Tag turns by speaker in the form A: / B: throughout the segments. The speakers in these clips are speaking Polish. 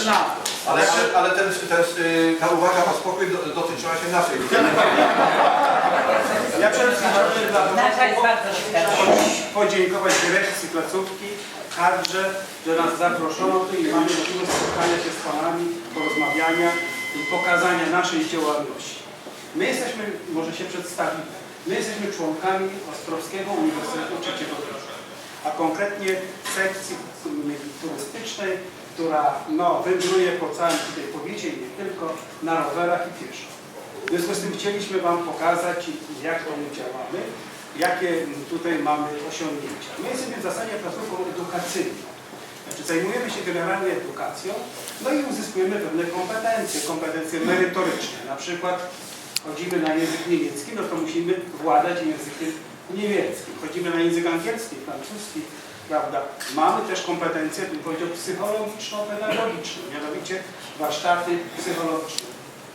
A: 13.
B: Ale, ale, ale ten, ten, y, ta uwaga o spokój do- dotyczyła się naszej.
A: Ja przede wszystkim chciałbym dla
C: Nasza jest bardzo
A: podziękować dyrekcji placówki, kadrze, że nas zaproszono tu i mamy możliwość spotkania się z Panami, porozmawiania i pokazania naszej działalności. My jesteśmy, może się przedstawimy, my jesteśmy członkami Ostrowskiego Uniwersytetu Trzeciego Wieku, a konkretnie sekcji turystycznej, która no, wędruje po całym tutaj powiecie i nie tylko, na rowerach i pieszo. W związku z tym chcieliśmy Wam pokazać, jak to my działamy, jakie tutaj mamy osiągnięcia. My jesteśmy w zasadzie placówką edukacyjną. Znaczy zajmujemy się generalnie edukacją, no i uzyskujemy pewne kompetencje, kompetencje merytoryczne. Na przykład chodzimy na język niemiecki, no to musimy władać językiem niemieckim. Chodzimy na język angielski, francuski, prawda. Mamy też kompetencje, bym powiedział, psychologiczno-pedagogiczne, mianowicie warsztaty psychologiczne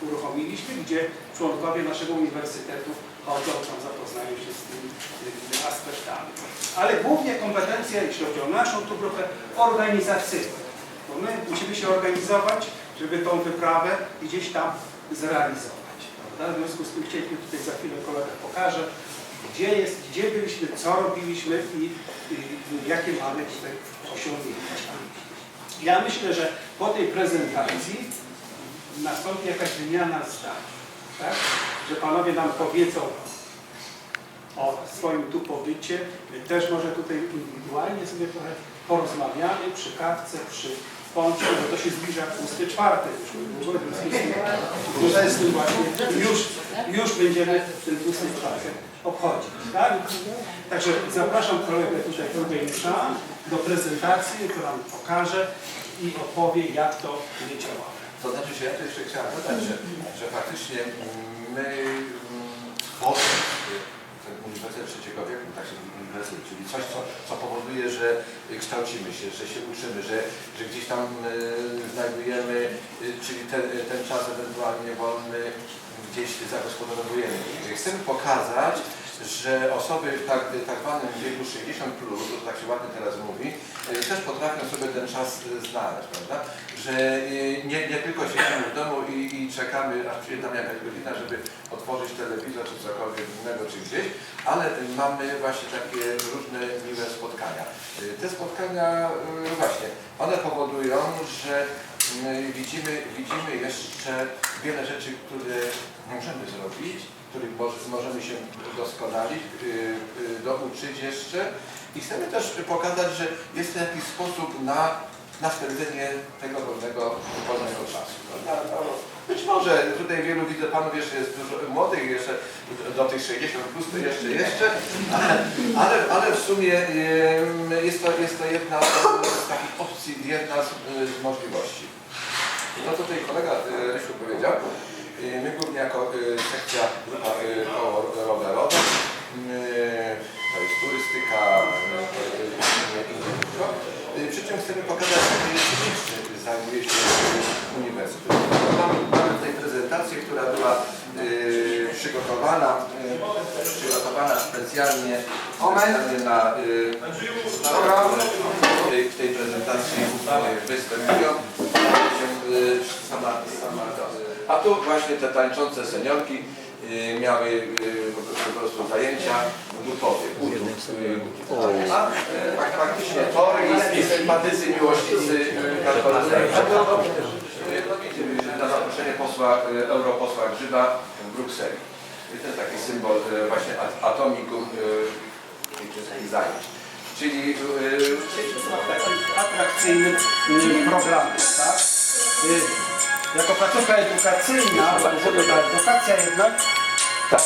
A: uruchomiliśmy, gdzie członkowie naszego uniwersytetu chodzą, tam zapoznają się z tymi, tymi aspektami. Ale głównie kompetencje, jeśli chodzi o naszą tu grupę, organizacyjne. Bo my musimy się organizować, żeby tą wyprawę gdzieś tam zrealizować. Prawda? W związku z tym chcieliśmy tutaj za chwilę kolega pokaże, gdzie jest, gdzie byliśmy, co robiliśmy i, i, jakie mamy tutaj osiągnięcia. Ja myślę, że po tej prezentacji nastąpi jakaś wymiana zdań, tak? że panowie nam powiedzą o swoim tu pobycie. My też może tutaj indywidualnie sobie trochę porozmawiamy przy kawce, przy pączku, bo to się zbliża 24 już niedługo, w związku z tym- w związku z tym właśnie już, już będziemy ten 24 obchodzić. Tak? Także zapraszam kolegę tutaj Progenisza do prezentacji, która nam pokaże i opowie, jak to nie działa.
B: To znaczy się, ja tu jeszcze chciałem dodać, że, że faktycznie my mm, tworząc ten Uniwersytet Trzeciego Wieku, tak się uniwersytet, czyli coś, co, co powoduje, że kształcimy się, że się uczymy, że, że gdzieś tam y, znajdujemy, y, czyli ten, ten czas ewentualnie wolny gdzieś zagospodarowujemy. Chcemy pokazać, że osoby w tak, tak zwanym wieku 60 plus, to tak się ładnie teraz mówi, y, też potrafią sobie ten czas y, znaleźć, prawda? Że y, nie, nie tylko siedzimy w domu i, i czekamy, aż przyjdzie tam jakaś godzina, żeby otworzyć telewizor czy cokolwiek innego, czy gdzieś, ale mamy właśnie takie różne miłe spotkania. Te spotkania, właśnie, one powodują, że widzimy, widzimy jeszcze wiele rzeczy, które możemy zrobić, których moż- możemy się doskonalić, y, y, douczyć jeszcze i chcemy też pokazać, że jest to jakiś sposób na, na spędzenie tego wolnego, wolnego czasu. No, być może tutaj wielu widzę panów jeszcze jest dużo młodych, jeszcze do tych 60 plus to jeszcze, jeszcze, ale, ale, ale w sumie jest to, jest to jedna z takich jedna z, z możliwości. No to tutaj kolega y, Rysiu powiedział, y, my głównie jako y, sekcja grupa y, y, to jest turystyka, y, to jest Y, Przy czym chcemy pokazać, jak jeszcze zajmuje się y, uniwersytet. Mamy, mamy tutaj prezentację, która była y, przygotowana, y, przygotowana specjalnie, specjalnie na, y, na tej, tej prezentacji y, y, sama, sama A tu właśnie te tańczące seniorki y, miały y, po prostu zajęcia grupowe. Y, A y, fak- faktycznie tory i sympatycy miłośnicy y, katolicyzmu. Y, No widzimy, na zaproszenie posła, y, europosła Grzyba w Brukseli. I to jest taki symbol y, właśnie at- atomikum y, wszystkich zajęć. Czyli y,
A: takim atrakcyjnym y, programie, tak? Jako placówka edukacyjna, edukacja jednak,
B: tak.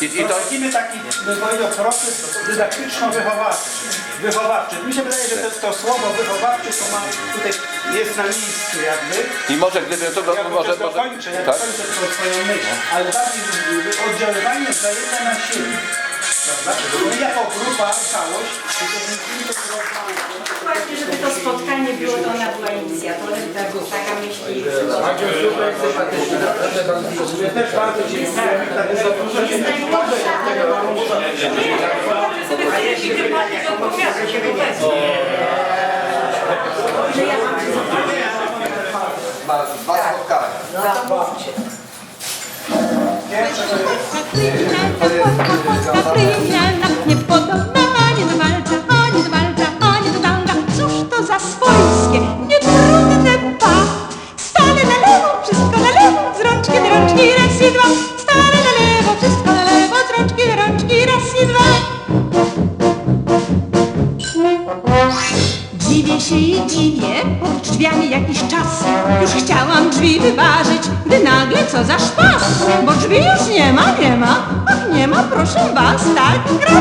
B: I, i to,
A: prowadzimy taki, bym powiedział, proces dydaktyczno-wychowawczy. Wychowawczy. Mi się wydaje, że to, to słowo wychowawczy to ma tutaj jest na miejscu jakby.
B: I może gdyby to, to
A: Ja
B: może,
A: może, dokończę, ja
B: tak?
A: dokończę tą swoją myśl, ale bardziej oddziaływanie wzajemne na siebie. Prawda? My jako grupa, całość,
C: Właśnie, żeby to spotkanie było, to ona była inicjatorem, tak, taka myśl i
A: my też bardzo dziękujemy, tak za dużo się
B: dwa, spotkania.
D: No to mówcie.
A: Pierwsze to jest
E: Kryminalna, Polska, Polska kryminalna, niepodobna ani do walca, ani Dziwię się i dziwię, pod drzwiami jakiś czas. Już chciałam drzwi wyważyć, gdy nagle co za szpas. Bo drzwi już nie ma, nie ma, ach nie ma, proszę was, tak gra.